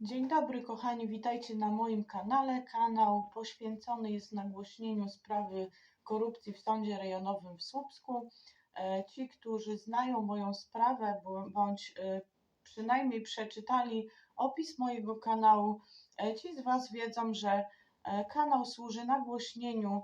Dzień dobry, kochani, witajcie na moim kanale. Kanał poświęcony jest nagłośnieniu sprawy korupcji w Sądzie Rejonowym w Słupsku. E, Ci, którzy znają moją sprawę bądź e, przynajmniej przeczytali opis mojego kanału, e, ci z Was wiedzą, że kanał służy nagłośnieniu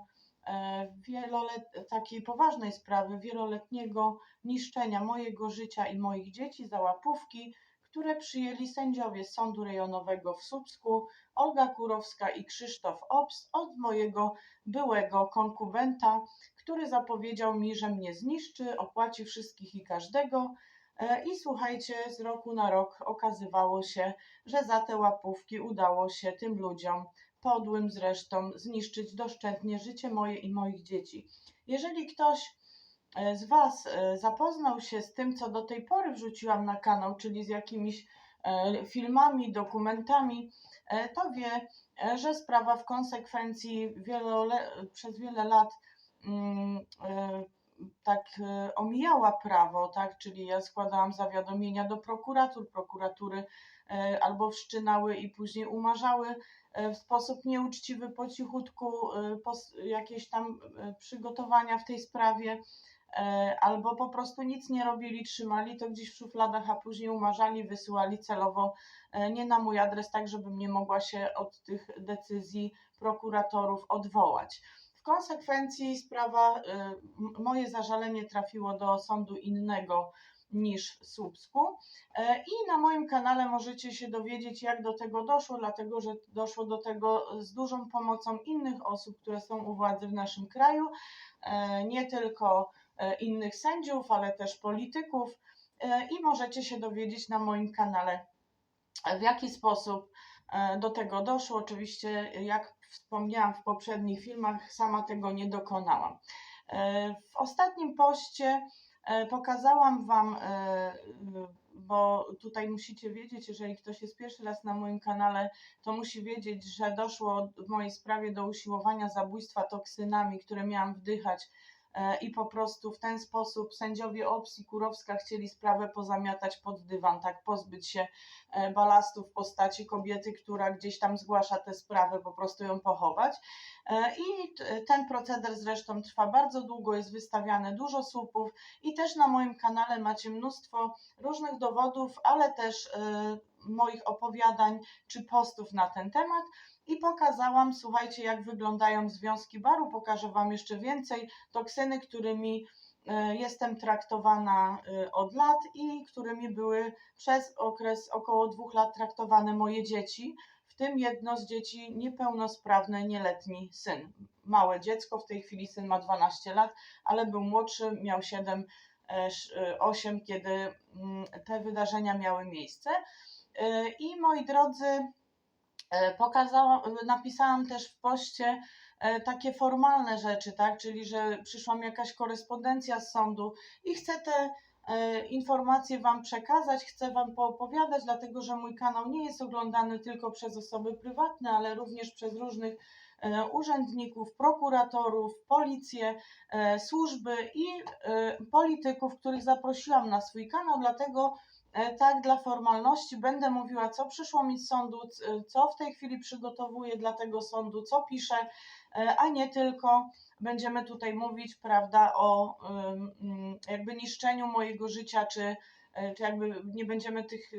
wielolet- takiej poważnej sprawy wieloletniego niszczenia mojego życia i moich dzieci za łapówki które przyjęli sędziowie Sądu Rejonowego w Słupsku, Olga Kurowska i Krzysztof Obst od mojego byłego konkubenta, który zapowiedział mi, że mnie zniszczy, opłaci wszystkich i każdego. E, I słuchajcie, z roku na rok okazywało się, że za te łapówki udało się tym ludziom, podłym zresztą, zniszczyć doszczętnie życie moje i moich dzieci. Jeżeli ktoś z Was e, zapoznał się z tym, co do tej pory wrzuciłam na kanał, czyli z jakimiś e, filmami, dokumentami, e, to wie, e, że sprawa w konsekwencji wielole, przez wiele lat mm, e, tak e, omijała prawo, tak, czyli ja składałam zawiadomienia do prokuratur, prokuratury e, albo wszczynały i później umarzały e, w sposób nieuczciwy po cichutku e, jakieś tam e, przygotowania w tej sprawie. e, albo po prostu nic nie robili, trzymali to gdzieś w szufladach, a później umarzali, wysyłali celowo e, nie na mój adres, tak żebym nie mogła się od tych decyzji prokuratorów odwołać. W konsekwencji sprawa, e, moje zażalenie trafiło do sądu innego niż w Słupsku E, i na moim kanale możecie się dowiedzieć jak do tego doszło, dlatego że doszło do tego z dużą pomocą innych osób, które są u władzy w naszym kraju, E, nie tylko e, innych sędziów, ale też polityków e, i możecie się dowiedzieć na moim kanale, e, w jaki sposób e, do tego doszło. Oczywiście, jak wspomniałam w poprzednich filmach, sama tego nie dokonałam. E, W ostatnim poście e, pokazałam Wam, e, bo tutaj musicie wiedzieć, jeżeli ktoś jest pierwszy raz na moim kanale, to musi wiedzieć, że doszło w mojej sprawie do usiłowania zabójstwa toksynami, które miałam wdychać e, i po prostu w ten sposób sędziowie OPS i Kurowska chcieli sprawę pozamiatać pod dywan, tak pozbyć się e, balastu w postaci kobiety, która gdzieś tam zgłasza tę sprawę, po prostu ją pochować. E, I ten proceder zresztą trwa bardzo długo, jest wystawiane dużo słupów i też na moim kanale macie mnóstwo różnych dowodów, ale też e, moich opowiadań czy postów na ten temat i pokazałam, słuchajcie, jak wyglądają związki baru. Pokażę Wam jeszcze więcej toksyny, którymi e, jestem traktowana e, od lat i którymi były przez okres około dwóch lat traktowane moje dzieci, w tym jedno z dzieci niepełnosprawny, nieletni syn. Małe dziecko, w tej chwili syn ma 12 lat, ale był młodszy, miał 7, 8, kiedy mm, te wydarzenia miały miejsce. E, I moi drodzy, e, pokazałam, napisałam też w poście e, takie formalne rzeczy, tak, czyli że przyszła mi jakaś korespondencja z sądu i chcę te informacje Wam przekazać, chcę Wam poopowiadać, dlatego że mój kanał nie jest oglądany tylko przez osoby prywatne, ale również przez różnych urzędników, prokuratorów, policję, służby i polityków, których zaprosiłam na swój kanał, dlatego Tak, dla formalności będę mówiła, co przyszło mi z sądu, co w tej chwili przygotowuję dla tego sądu, co piszę, e, a nie tylko będziemy tutaj mówić, prawda, o jakby niszczeniu mojego życia, czy, e, czy jakby nie będziemy tych,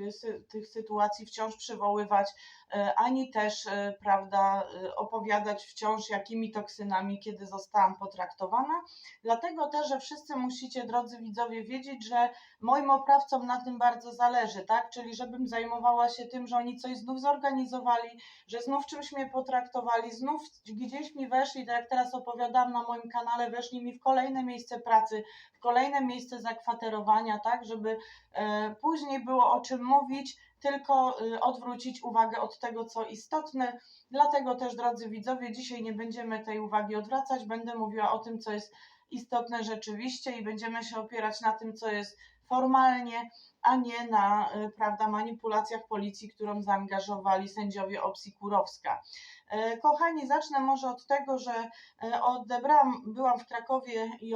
tych sytuacji wciąż przywoływać, e, ani też, e, prawda, e, opowiadać wciąż, jakimi toksynami, kiedy zostałam potraktowana. Dlatego też, że wszyscy musicie, drodzy widzowie, wiedzieć, że moim oprawcom na tym bardzo zależy, tak? Czyli żebym zajmowała się tym, że oni coś znów zorganizowali, że znów czymś mnie potraktowali, znów gdzieś mi weszli, tak jak teraz opowiadałam na moim kanale, weszli mi w kolejne miejsce pracy, w kolejne miejsce zakwaterowania, tak? Żeby e, później było o czym mówić, tylko e, odwrócić uwagę od tego, co istotne. Dlatego też, drodzy widzowie, dzisiaj nie będziemy tej uwagi odwracać, będę mówiła o tym, co jest istotne rzeczywiście i będziemy się opierać na tym, co jest formalnie, a nie na e, prawda, manipulacjach policji, którą zaangażowali sędziowie Opsi Kurowska. E, Kochani, zacznę może od tego, że e, odebrałam, byłam w Krakowie i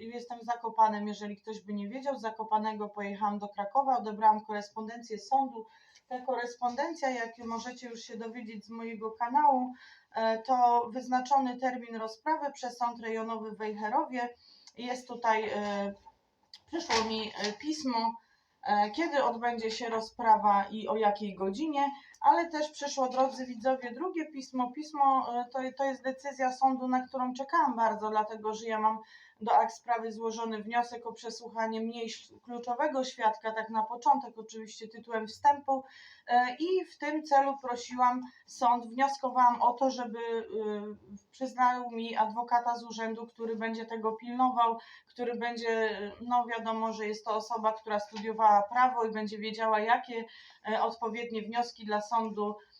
jestem w Zakopanem, jeżeli ktoś by nie wiedział, z Zakopanego pojechałam do Krakowa, odebrałam korespondencję sądu. Ta korespondencja, jak możecie już się dowiedzieć z mojego kanału, to wyznaczony termin rozprawy przez Sąd Rejonowy w Wejherowie. Jest tutaj, przyszło mi e, pismo, e, kiedy odbędzie się rozprawa i o jakiej godzinie, ale też przyszło, drodzy widzowie, drugie pismo. Pismo e, to, to jest decyzja sądu, na którą czekałam bardzo, dlatego że ja mam do akt sprawy złożony wniosek o przesłuchanie mniej kluczowego świadka, tak na początek, oczywiście tytułem wstępu. E, I w tym celu prosiłam sąd, wnioskowałam o to, żeby y, przyznał mi adwokata z urzędu, który będzie tego pilnował, który będzie, no wiadomo, że jest to osoba, która studiowała prawo i będzie wiedziała, jakie e, odpowiednie wnioski dla sądu e,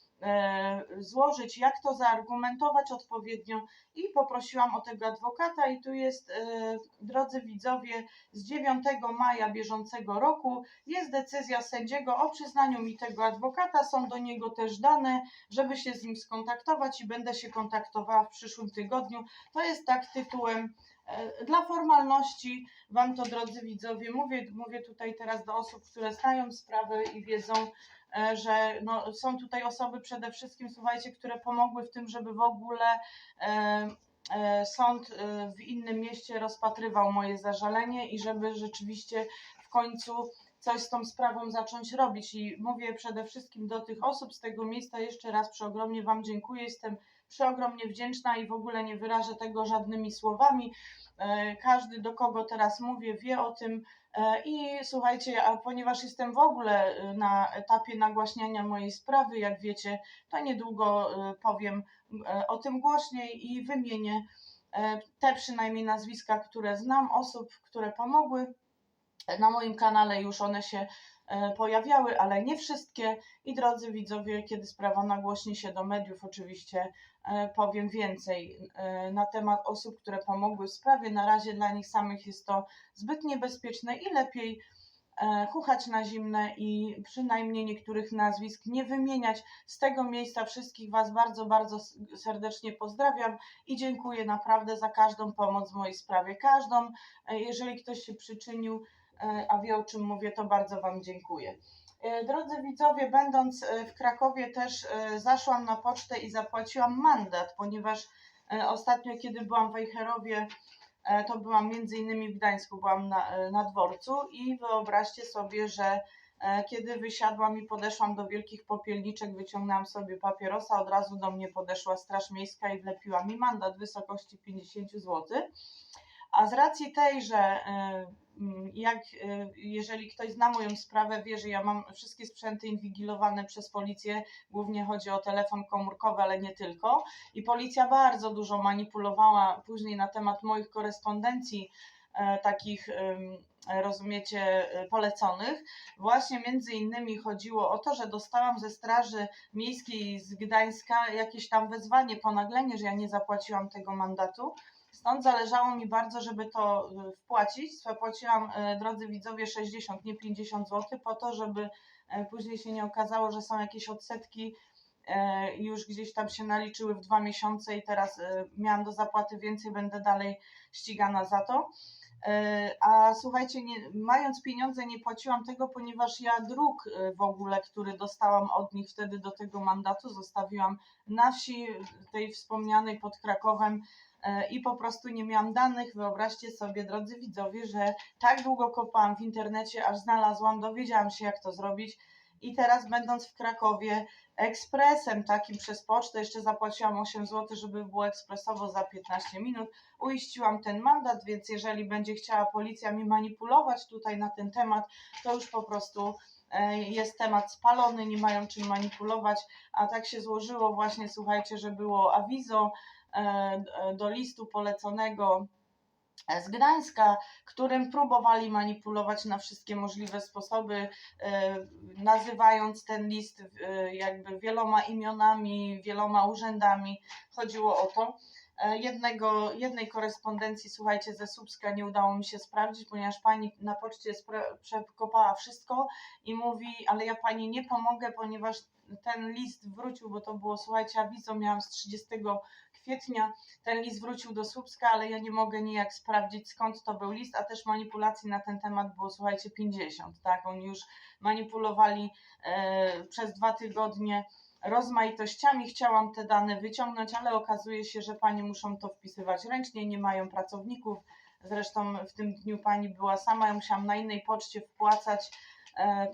złożyć, jak to zaargumentować odpowiednio i poprosiłam o tego adwokata i tu jest, e, drodzy widzowie, z 9 maja bieżącego roku jest decyzja sędziego o przyznaniu mi tego adwokata, są do niego też dane, żeby się z nim skontaktować i będę się kontaktowała w przyszłym tygodniu. To jest tak tytułem e, dla formalności Wam to, drodzy widzowie, mówię, mówię tutaj teraz do osób, które znają sprawę i wiedzą, e, że no, są tutaj osoby przede wszystkim, słuchajcie, które pomogły w tym, żeby w ogóle e, e, sąd e, w innym mieście rozpatrywał moje zażalenie i żeby rzeczywiście w końcu coś z tą sprawą zacząć robić. I mówię przede wszystkim do tych osób z tego miejsca jeszcze raz przeogromnie Wam dziękuję. Jestem przeogromnie wdzięczna i w ogóle nie wyrażę tego żadnymi słowami. E, Każdy, do kogo teraz mówię, wie o tym. E, I słuchajcie, a ponieważ jestem w ogóle e, na etapie nagłaśniania mojej sprawy, jak wiecie, to niedługo powiem o tym głośniej i wymienię te przynajmniej nazwiska, które znam, osób, które pomogły. Na moim kanale już one się pojawiały, ale nie wszystkie. I drodzy widzowie, kiedy sprawa nagłośni się do mediów, oczywiście powiem więcej e, na temat osób, które pomogły w sprawie. Na razie dla nich samych jest to zbyt niebezpieczne i lepiej e, chuchać na zimne i przynajmniej niektórych nazwisk nie wymieniać. Z tego miejsca wszystkich Was bardzo, bardzo serdecznie pozdrawiam i dziękuję naprawdę za każdą pomoc w mojej sprawie. Każdą, E, jeżeli ktoś się przyczynił, e, a wie o czym mówię, to bardzo Wam dziękuję. E, Drodzy widzowie, będąc e, w Krakowie też e, zaszłam na pocztę i zapłaciłam mandat, ponieważ ostatnio, kiedy byłam w Wejherowie, to byłam między innymi w Gdańsku, byłam na, na dworcu i wyobraźcie sobie, że kiedy wysiadłam i podeszłam do wielkich popielniczek, wyciągnęłam sobie papierosa, od razu do mnie podeszła Straż Miejska i wlepiła mi mandat w wysokości 50 zł. A z racji tej, że e, mm, jak e, jeżeli ktoś zna moją sprawę, wie, że ja mam wszystkie sprzęty inwigilowane przez policję, głównie chodzi o telefon komórkowy, ale nie tylko. I policja bardzo dużo manipulowała później na temat moich korespondencji, e, takich, rozumiecie, e, poleconych. Właśnie między innymi chodziło o to, że dostałam ze Straży Miejskiej z Gdańska jakieś tam wezwanie, ponaglenie, że ja nie zapłaciłam tego mandatu. Stąd zależało mi bardzo, żeby to y, wpłacić. Zapłaciłam, y, drodzy widzowie, 60, nie 50 zł, po to, żeby y, później się nie okazało, że są jakieś odsetki y, już gdzieś tam się naliczyły w dwa miesiące i teraz y, miałam do zapłaty więcej, będę dalej ścigana za to. A słuchajcie, nie, mając pieniądze, nie płaciłam tego, ponieważ ja druk w ogóle, który dostałam od nich wtedy do tego mandatu, zostawiłam na wsi tej wspomnianej pod Krakowem e, i po prostu nie miałam danych. Wyobraźcie sobie, drodzy widzowie, że tak długo kopałam w internecie, aż znalazłam, dowiedziałam się, jak to zrobić. I teraz, będąc w Krakowie, ekspresem takim przez pocztę, jeszcze zapłaciłam 8 zł, żeby było ekspresowo za 15 minut, uiściłam ten mandat, więc jeżeli będzie chciała policja mi manipulować tutaj na ten temat, to już po prostu e, jest temat spalony, nie mają czym manipulować, a tak się złożyło właśnie, słuchajcie, że było awizo, e, do listu poleconego z Gdańska, którym próbowali manipulować na wszystkie możliwe sposoby, e, nazywając ten list e, jakby wieloma imionami, wieloma urzędami. Chodziło o to. E, Jednego, jednej korespondencji, słuchajcie, ze Słupska nie udało mi się sprawdzić, ponieważ pani na poczcie przekopała wszystko i mówi, ale ja pani nie pomogę, ponieważ ten list wrócił, bo to było, słuchajcie, awizo miałam z 30 kwietnia, ten list wrócił do Słupska, ale ja nie mogę nijak sprawdzić skąd to był list, a też manipulacji na ten temat było, słuchajcie, 50, tak, oni już manipulowali e, przez dwa tygodnie rozmaitościami. Chciałam te dane wyciągnąć, ale okazuje się, że panie muszą to wpisywać ręcznie, nie mają pracowników. Zresztą w tym dniu pani była sama, ja musiałam na innej poczcie wpłacać,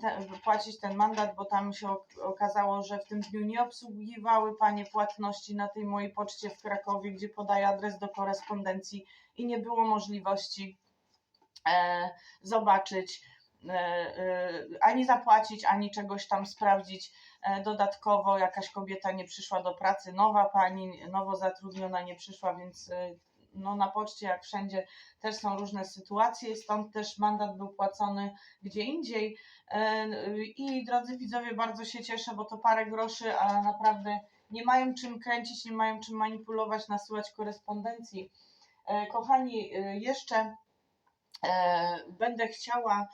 te, płacić ten mandat, bo tam się ok- okazało, że w tym dniu nie obsługiwały panie płatności na tej mojej poczcie w Krakowie, gdzie podaję adres do korespondencji i nie było możliwości e, zobaczyć, e, e, ani zapłacić, ani czegoś tam sprawdzić. E, Dodatkowo jakaś kobieta nie przyszła do pracy, nowa pani, nowo zatrudniona nie przyszła, więc e, no na poczcie, jak wszędzie, też są różne sytuacje, stąd też mandat był płacony gdzie indziej. E, I drodzy widzowie, bardzo się cieszę, bo to parę groszy, a naprawdę nie mają czym kręcić, nie mają czym manipulować, nasyłać korespondencji. E, Kochani, e, jeszcze będę chciała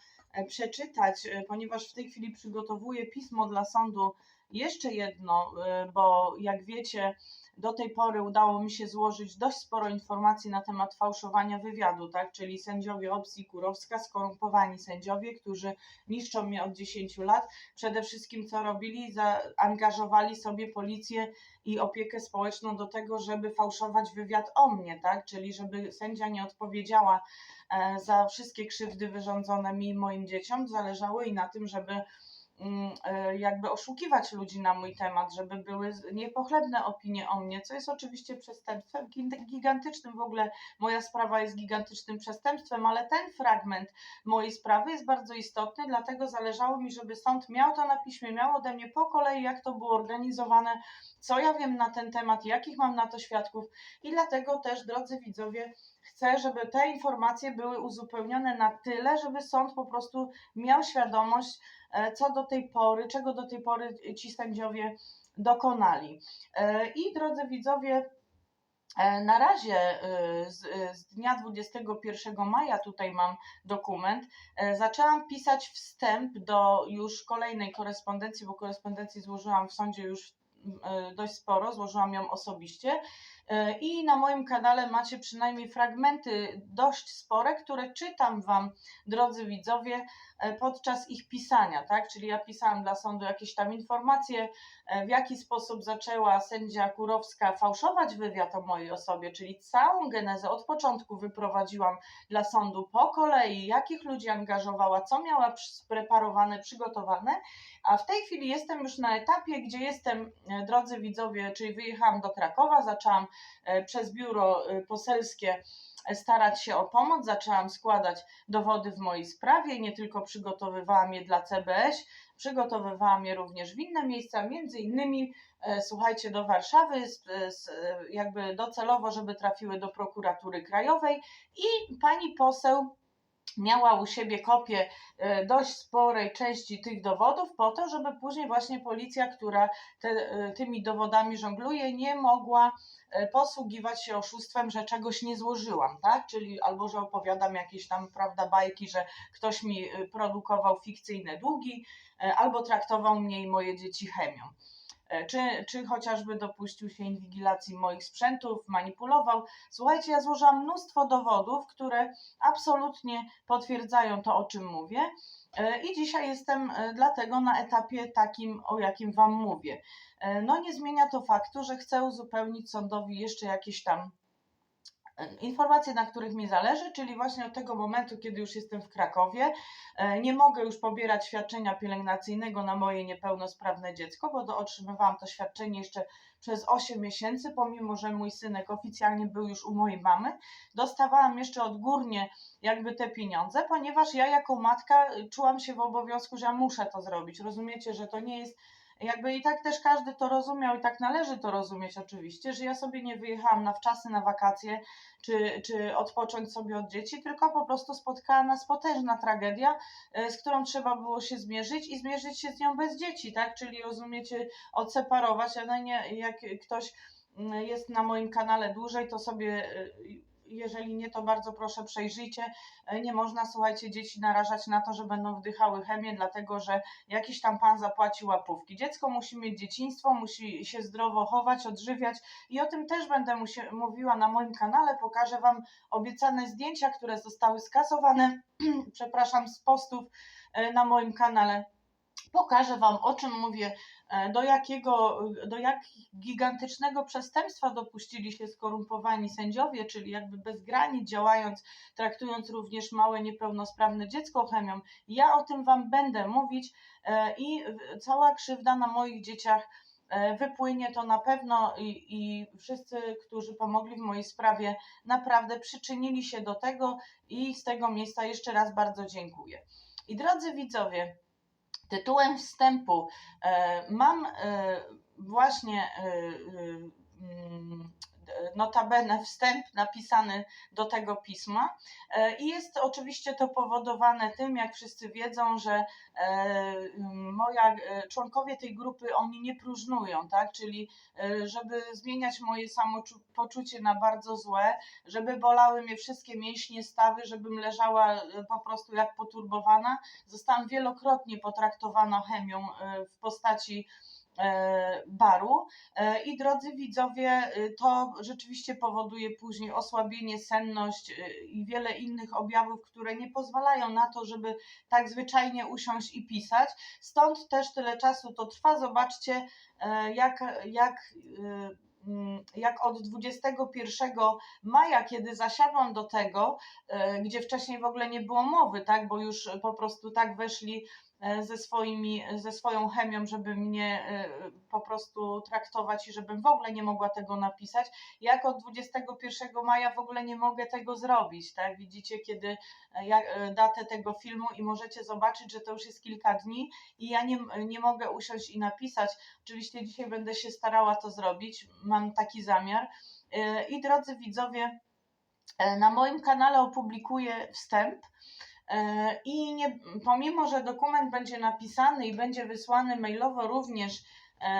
przeczytać, ponieważ w tej chwili przygotowuję pismo dla sądu. Jeszcze jedno, e, bo jak wiecie, do tej pory udało mi się złożyć dość sporo informacji na temat fałszowania wywiadu, tak? Czyli sędziowie Obsi i Kurowska, skorumpowani sędziowie, którzy niszczą mnie od 10 lat. Przede wszystkim co robili? Zaangażowali sobie policję i opiekę społeczną do tego, żeby fałszować wywiad o mnie, tak? Czyli żeby sędzia nie odpowiedziała e, za wszystkie krzywdy wyrządzone mi i moim dzieciom. Zależało i na tym, żeby jakby oszukiwać ludzi na mój temat, żeby były niepochlebne opinie o mnie, co jest oczywiście przestępstwem gigantycznym. W ogóle moja sprawa jest gigantycznym przestępstwem, ale ten fragment mojej sprawy jest bardzo istotny, dlatego zależało mi, żeby sąd miał to na piśmie, miał ode mnie po kolei, jak to było organizowane, co ja wiem na ten temat, jakich mam na to świadków i dlatego też, drodzy widzowie, chcę, żeby te informacje były uzupełnione na tyle, żeby sąd po prostu miał świadomość, e, co do tej pory, czego do tej pory ci sędziowie dokonali. E, I drodzy widzowie, e, na razie z, z dnia 21 maja, tutaj mam dokument, zaczęłam pisać wstęp do już kolejnej korespondencji, bo korespondencji złożyłam w sądzie już dość sporo, złożyłam ją osobiście. E, I na moim kanale macie przynajmniej fragmenty dość spore, które czytam Wam, drodzy widzowie, e, podczas ich pisania, tak? Czyli ja pisałam dla sądu jakieś tam informacje, e, w jaki sposób zaczęła sędzia Kurowska fałszować wywiad o mojej osobie, czyli całą genezę od początku wyprowadziłam dla sądu po kolei, jakich ludzi angażowała, co miała spreparowane, przygotowane, a w tej chwili jestem już na etapie, gdzie jestem, drodzy widzowie, czyli wyjechałam do Krakowa, zaczęłam przez biuro e, poselskie e, starać się o pomoc, zaczęłam składać dowody w mojej sprawie, nie tylko przygotowywałam je dla CBS, przygotowywałam je również w inne miejsca, między innymi, e, słuchajcie, do Warszawy, jakby docelowo, żeby trafiły do prokuratury krajowej. I pani poseł miała u siebie kopię e, dość sporej części tych dowodów po to, żeby później właśnie policja, która te, e, tymi dowodami żongluje, nie mogła e, posługiwać się oszustwem, że czegoś nie złożyłam, tak? Czyli albo że opowiadam jakieś tam, prawda, bajki, że ktoś mi produkował fikcyjne długi, albo traktował mnie i moje dzieci chemią. E, Czy, czy chociażby dopuścił się inwigilacji moich sprzętów, manipulował. Słuchajcie, ja złożyłam mnóstwo dowodów, które absolutnie potwierdzają to, o czym mówię. E, I dzisiaj jestem e, dlatego na etapie takim, o jakim Wam mówię. No nie zmienia to faktu, że chcę uzupełnić sądowi jeszcze jakieś tam informacje, na których mi zależy, czyli właśnie od tego momentu, kiedy już jestem w Krakowie, e, nie mogę już pobierać świadczenia pielęgnacyjnego na moje niepełnosprawne dziecko, bo do, otrzymywałam to świadczenie jeszcze przez 8 miesięcy, pomimo że mój synek oficjalnie był już u mojej mamy. Dostawałam jeszcze odgórnie jakby te pieniądze, ponieważ ja jako matka czułam się w obowiązku, że ja muszę to zrobić. Rozumiecie, że to nie jest jakby i tak też każdy to rozumiał i tak należy to rozumieć oczywiście, że ja sobie nie wyjechałam na wczasy, na wakacje, czy, czy odpocząć sobie od dzieci, tylko po prostu spotkała nas potężna tragedia, e, z którą trzeba było się zmierzyć i zmierzyć się z nią bez dzieci, tak? Czyli rozumiecie, odseparować, ale nie jak ktoś mm, jest na moim kanale dłużej, to sobie, y, jeżeli nie, to bardzo proszę przejrzyjcie. E, Nie można, słuchajcie, dzieci narażać na to, że będą wdychały chemię, dlatego że jakiś tam pan zapłaci łapówki. Dziecko musi mieć dzieciństwo, musi się zdrowo chować, odżywiać i o tym też będę mówiła na moim kanale. Pokażę Wam obiecane zdjęcia, które zostały skasowane, przepraszam, z postów e, na moim kanale. Pokażę Wam, o czym mówię, do jakiego, do jak gigantycznego przestępstwa dopuścili się skorumpowani sędziowie, czyli jakby bez granic działając, traktując również małe niepełnosprawne dziecko chemią. Ja o tym Wam będę mówić e, i cała krzywda na moich dzieciach e, wypłynie to na pewno i, i wszyscy, którzy pomogli w mojej sprawie, naprawdę przyczynili się do tego i z tego miejsca jeszcze raz bardzo dziękuję. I drodzy widzowie, tytułem wstępu e, mam e, właśnie e, mm, notabene wstęp napisany do tego pisma. E, i jest oczywiście to powodowane tym, jak wszyscy wiedzą, że e, moja, e, członkowie tej grupy, oni nie próżnują, tak, czyli żeby zmieniać moje samopoczucie na bardzo złe, żeby bolały mnie wszystkie mięśnie, stawy, żebym leżała po prostu jak poturbowana, zostałam wielokrotnie potraktowana chemią w postaci baru. E, I drodzy widzowie, y, to rzeczywiście powoduje później osłabienie, senność y, i wiele innych objawów, które nie pozwalają na to, żeby tak zwyczajnie usiąść i pisać. Stąd też tyle czasu to trwa. Zobaczcie, e, jak, jak, y, mm, jak od 21 maja, kiedy zasiadłam do tego, e, gdzie wcześniej w ogóle nie było mowy, tak, bo już po prostu tak weszli e, ze, swoimi, ze swoją chemią, żeby mnie e, po prostu traktować i żebym w ogóle nie mogła tego napisać. Jak od 21 maja w ogóle nie mogę tego zrobić, tak? Widzicie, kiedy e, ja, e, datę tego filmu i możecie zobaczyć, że to już jest kilka dni i ja nie, nie mogę usiąść i napisać. Oczywiście dzisiaj będę się starała to zrobić, mam taki zamiar. E, I drodzy widzowie, e, na moim kanale opublikuję wstęp. E, I nie, pomimo, że dokument będzie napisany i będzie wysłany mailowo również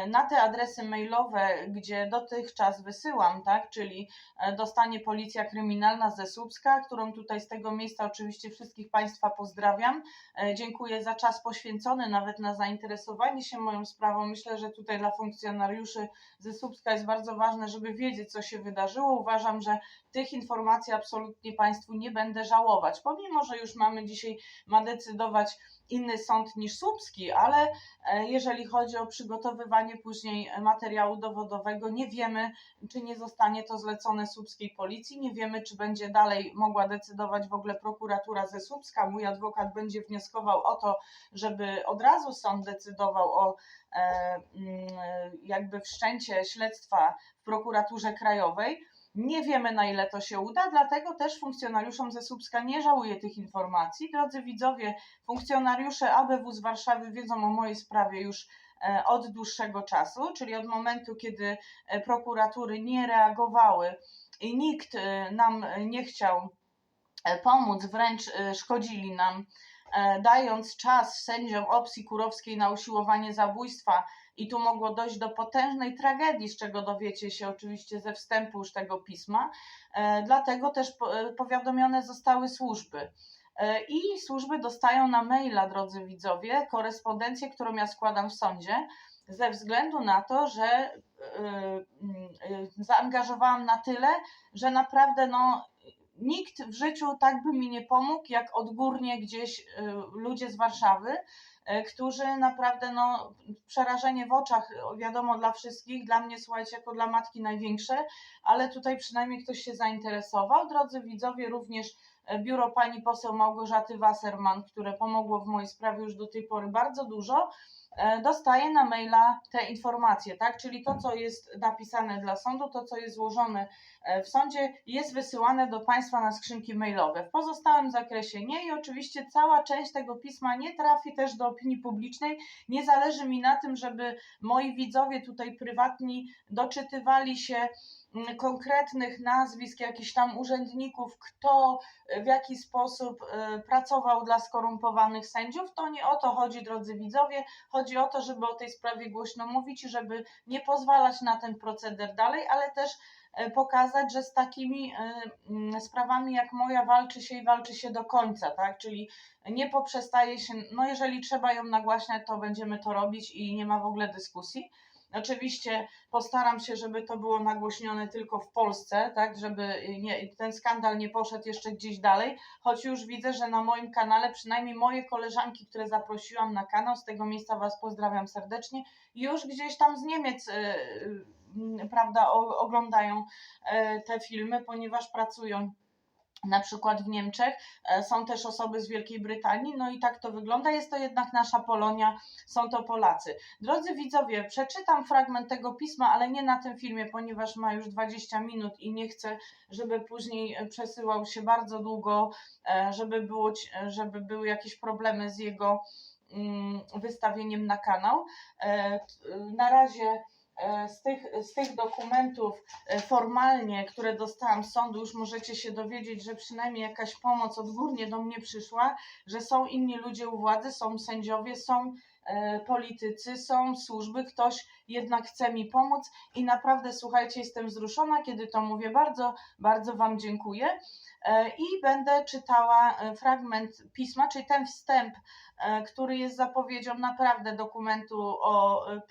na te adresy mailowe, gdzie dotychczas wysyłam, tak, czyli e, dostanie Policja Kryminalna ze Słupska, którą tutaj z tego miejsca oczywiście wszystkich Państwa pozdrawiam. E, Dziękuję za czas poświęcony, nawet na zainteresowanie się moją sprawą. Myślę, że tutaj dla funkcjonariuszy ze Słupska jest bardzo ważne, żeby wiedzieć, co się wydarzyło. Uważam, że tych informacji absolutnie Państwu nie będę żałować. Pomimo, że już mamy dzisiaj, ma decydować inny sąd niż słupski, ale e, jeżeli chodzi o przygotowywanie później materiału dowodowego, nie wiemy, czy nie zostanie to zlecone słupskiej policji, nie wiemy, czy będzie dalej mogła decydować w ogóle prokuratura ze Słupska. Mój adwokat będzie wnioskował o to, żeby od razu sąd decydował o e, mm, jakby wszczęcie śledztwa w prokuraturze krajowej. Nie wiemy, na ile to się uda, dlatego też funkcjonariuszom ze Słupska nie żałuję tych informacji. Drodzy widzowie, funkcjonariusze ABW z Warszawy wiedzą o mojej sprawie już e, od dłuższego czasu, czyli od momentu, kiedy e, prokuratury nie reagowały i nikt e, nam nie chciał pomóc, wręcz szkodzili nam, dając czas sędziom opcji kurowskiej na usiłowanie zabójstwa i tu mogło dojść do potężnej tragedii, z czego dowiecie się oczywiście ze wstępu już tego pisma. E, Dlatego też e, powiadomione zostały służby. E, I służby dostają na maila, drodzy widzowie, korespondencję, którą ja składam w sądzie, ze względu na to, że zaangażowałam na tyle, że naprawdę no, nikt w życiu tak by mi nie pomógł, jak odgórnie gdzieś e, ludzie z Warszawy, e, którzy naprawdę no, przerażenie w oczach, e, wiadomo dla wszystkich, dla mnie słuchajcie, jako dla matki największe, ale tutaj przynajmniej ktoś się zainteresował. Drodzy widzowie, również biuro pani poseł Małgorzaty Wasserman, które pomogło w mojej sprawie już do tej pory bardzo dużo, dostaje na maila te informacje, tak? Czyli to, co jest napisane dla sądu, to, co jest złożone e, w sądzie, jest wysyłane do Państwa na skrzynki mailowe. W pozostałym zakresie nie i oczywiście cała część tego pisma nie trafi też do opinii publicznej. Nie zależy mi na tym, żeby moi widzowie tutaj prywatni doczytywali się konkretnych nazwisk jakichś tam urzędników, kto e, w jaki sposób e, pracował dla skorumpowanych sędziów, to nie o to chodzi, drodzy widzowie. Chodzi o to, żeby o tej sprawie głośno mówić i żeby nie pozwalać na ten proceder dalej, ale też e, pokazać, że z takimi mm, sprawami jak moja walczy się i walczy się do końca, tak? Czyli nie poprzestaje się, no jeżeli trzeba ją nagłaśniać, to będziemy to robić i nie ma w ogóle dyskusji. Oczywiście postaram się, żeby to było nagłośnione tylko w Polsce, tak, żeby nie, ten skandal nie poszedł jeszcze gdzieś dalej, choć już widzę, że na moim kanale, przynajmniej moje koleżanki, które zaprosiłam na kanał, z tego miejsca Was pozdrawiam serdecznie, już gdzieś tam z Niemiec, e, prawda, oglądają e, te filmy, ponieważ pracują na przykład w Niemczech, e, są też osoby z Wielkiej Brytanii, no i tak to wygląda. Jest to jednak nasza Polonia, są to Polacy. Drodzy widzowie, przeczytam fragment tego pisma, ale nie na tym filmie, ponieważ ma już 20 minut i nie chcę, żeby później e, przesyłał się bardzo długo, e, żeby, było, żeby były jakieś problemy z jego mm, wystawieniem na kanał. Na razie z tych, z tych dokumentów e, formalnie, które dostałam z sądu, już możecie się dowiedzieć, że przynajmniej jakaś pomoc odgórnie do mnie przyszła, że są inni ludzie u władzy, są sędziowie, są e, politycy, są służby, ktoś jednak chce mi pomóc i naprawdę słuchajcie, jestem wzruszona, kiedy to mówię. Bardzo, bardzo Wam dziękuję. E, I będę czytała e, fragment pisma, czyli ten wstęp, e, który jest zapowiedzią naprawdę dokumentu o e,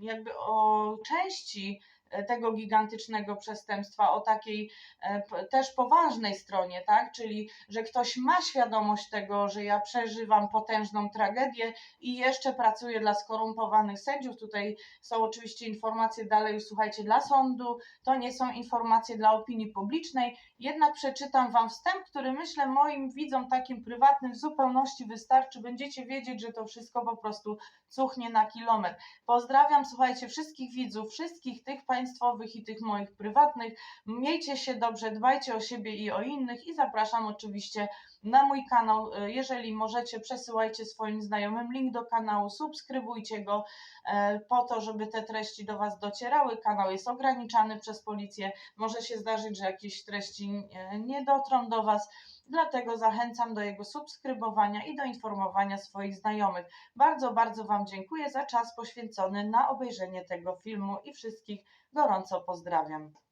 jakby o części e, tego gigantycznego przestępstwa, o takiej e, też poważnej stronie, tak? Czyli, że ktoś ma świadomość tego, że ja przeżywam potężną tragedię i jeszcze pracuję dla skorumpowanych sędziów. Tutaj są oczywiście informacje dalej, słuchajcie, dla sądu, to nie są informacje dla opinii publicznej, jednak przeczytam Wam wstęp, który myślę moim widzom takim prywatnym w zupełności wystarczy. Będziecie wiedzieć, że to wszystko po prostu cuchnie na kilometr. Pozdrawiam, słuchajcie, wszystkich widzów, wszystkich tych państwowych i tych moich prywatnych. Miejcie się dobrze, dbajcie o siebie i o innych i zapraszam oczywiście na mój kanał. E, Jeżeli możecie, przesyłajcie swoim znajomym link do kanału, subskrybujcie go e, po to, żeby te treści do Was docierały. Kanał jest ograniczany przez policję. Może się zdarzyć, że jakieś treści e, nie dotrą do Was. Dlatego zachęcam do jego subskrybowania i do informowania swoich znajomych. Bardzo, bardzo Wam dziękuję za czas poświęcony na obejrzenie tego filmu i wszystkich gorąco pozdrawiam.